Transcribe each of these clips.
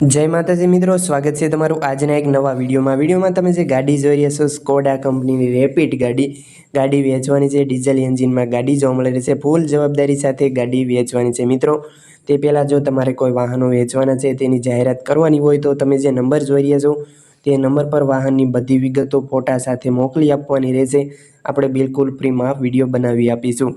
જય માતાજી મિત્રો, સ્વાગત છે તમારું આજના એક નવા વિડીયોમાં. વિડીયોમાં તમે જે ગાડી જોઈ રહ્યા છો સ્કોડા કંપનીની રેપિડ ગાડી ગાડી વેચવાની છે, ડીઝલ એન્જિનમાં ગાડી જોવા મળી રહી છે, ફૂલ જવાબદારી સાથે ગાડી વેચવાની છે. મિત્રો, તે પહેલાં જો તમારે કોઈ વાહનો વેચવાના છે, તેની જાહેરાત કરવાની હોય તો તમે જે નંબર જોઈ રહ્યા છો, તે નંબર પર વાહનની બધી વિગતો ફોટા સાથે મોકલી આપવાની રહેશે. આપણે બિલકુલ ફ્રીમાં વીડિયો બનાવી આપીશું.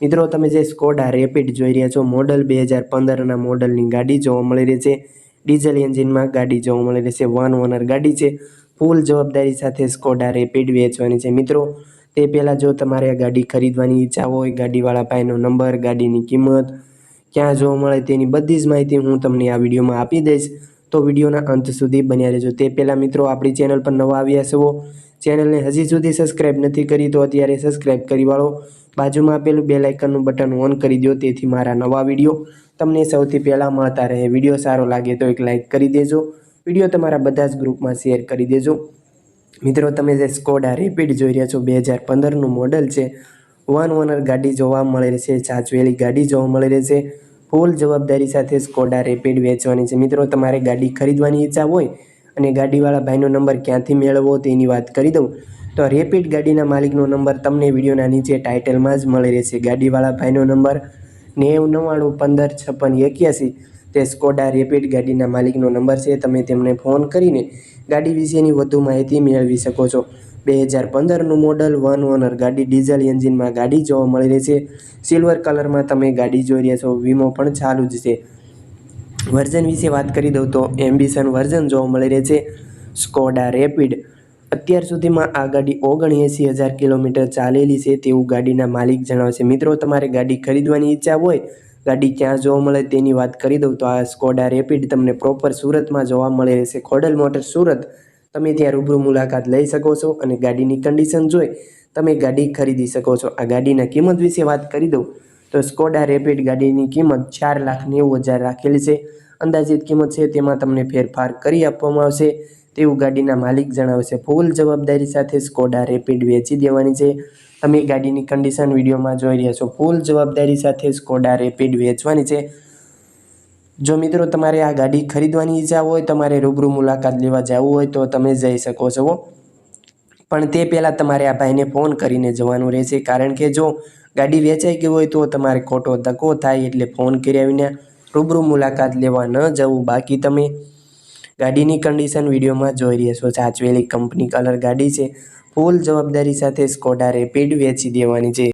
મિત્રો, તમે જે સ્કોડા રેપિડ જોઈ રહ્યા છો, મોડલ બે હજાર પંદરના મોડલની ગાડી જોવા મળી રહી છે. ડીઝલ એન્જિનમાં ગાડી જોવા મળી રહેશે. વન ઓનર ગાડી છે. ફૂલ જવાબદારી સાથે સ્કોડા રેપિડ વેચવાની છે. મિત્રો, તે પહેલાં જો તમારે આ ગાડી ખરીદવાની ઈચ્છા હોય, ગાડીવાળા ભાઈનો નંબર, ગાડીની કિંમત, ક્યાં જોવા મળે તેની બધી જ માહિતી હું તમને આ વિડીયોમાં આપી દઈશ. તો વિડીયોના અંત સુધી બન્યા રહેજો. તે પહેલાં મિત્રો આપણી ચેનલ પર નવા આવ્યા છો ચેનલને હજી સુધી સબસ્ક્રાઈબ નથી કરી તો અત્યારે સબસ્ક્રાઈબ કરી વાળો. બાજુમાં આપેલું બે લાઇકનનું બટન ઓન કરી દો તેથી મારા નવા વીડિયો તમને સૌથી પહેલાં મળતા રહે. વીડિયો સારો લાગે તો એક લાઇક કરી દેજો. વીડિયો તમારા બધા જ ગ્રુપમાં શેર કરી દેજો. મિત્રો, તમે જે સ્કોડા રેપિડ જોઈ રહ્યા છો, બે હજાર પંદરનું મોડલ છે. વન ઓનર ગાડી જોવા મળે રહેશે, સાચવેલી ગાડી જોવા મળે રહેશે. ફૂલ જવાબદારી સાથે સ્કોડા રેપિડ વેચવાની છે. મિત્રો, તમારે ગાડી ખરીદવાની ઈચ્છા હોય અને ગાડીવાળા ભાઈનો નંબર ક્યાંથી મેળવવો તેની વાત કરી દઉં. તો રેપિડ ગાડીના માલિકનો નંબર તમને વિડીયોના નીચે ટાઇટલમાં જ મળી રહેશે. ગાડીવાળા ભાઈનો નંબર નેવ નવ્વાણું પંદર છપ્પન એક્યાસી. તે સ્કોડા રેપિડ ગાડીના માલિકનો નંબર છે. તમે તેમને ફોન કરીને ગાડી વિશેની વધુ માહિતી મેળવી શકો છો. બે હજાર પંદરનું મોડલ વન ઓનર ગાડી ડીઝલ એન્જિનમાં ગાડી જોવા મળી રહી છે. સિલ્વર કલરમાં તમે ગાડી જોઈ રહ્યા છો. વીમો પણ ચાલુ જ છે. વર્ઝન વિશે વાત કરી દઉં તો એમ્બિશન વર્ઝન જોવા મળી રહે છે. સ્કોડા રેપિડ અત્યાર સુધીમાં આ ગાડી ઓગણએંસી હજાર કિલોમીટર ચાલેલી છે તેવું ગાડીના માલિક જણાવશે મિત્રો, તમારે ગાડી ખરીદવાની ઈચ્છા હોય, ગાડી ક્યાં જોવા મળે તેની વાત કરી દઉં તો આ સ્કોડા રેપિડ તમને પ્રોપર સુરતમાં જોવા મળે રહેશે. ખોડલ મોટર સુરત. તમે ત્યાં રૂબરૂ મુલાકાત લઈ શકો છો અને ગાડીની કન્ડિશન જોઈ તમે ગાડી ખરીદી શકો છો. આ ગાડીના કિંમત વિશે વાત કરી દઉં. તો સ્કોડા રેપિડ ગાડીની કિંમત ચાર લાખ નેવું હજાર રાખેલી છે. અંદાજિત કિંમત છે તેમાં તમને ફેરફાર કરી આપવામાં આવશે. તેવું ગાડીના માલિક જણાવશે. ફૂલ જવાબદારી સાથે સ્કોડા રેપિડ વેચી દેવાની છે. તમે ગાડીની કન્ડિશન વિડીયોમાં જોઈ રહ્યા છો. ફૂલ જવાબદારી સાથે સ્કોડા રેપિડ વેચવાની છે. જો મિત્રો તમારે આ ગાડી ખરીદવાની ઈચ્છા હોય, તમારે રૂબરૂ મુલાકાત લેવા જવું હોય, તો તમે જઈ શકો છો પણ તે પહેલાં તમારે આ ભાઈને ફોન કરીને જવાનું રહેશે. કારણ કે જો ગાડી વેચાઈ ગઈ હોય, તો તમારે ખોટો ધક્કો થાય એટલે ફોન કર્યા વિના રૂબરૂ મુલાકાત લેવા ન જવું. બાકી તમે ગાડીની કન્ડિશન વિડીયોમાં જોઈ રહ્યા છો. સાચવેલી કંપની કલર ગાડી છે. ફૂલ જવાબદારી સાથે સ્કોડા રેપિડ વેચી દેવાની છે.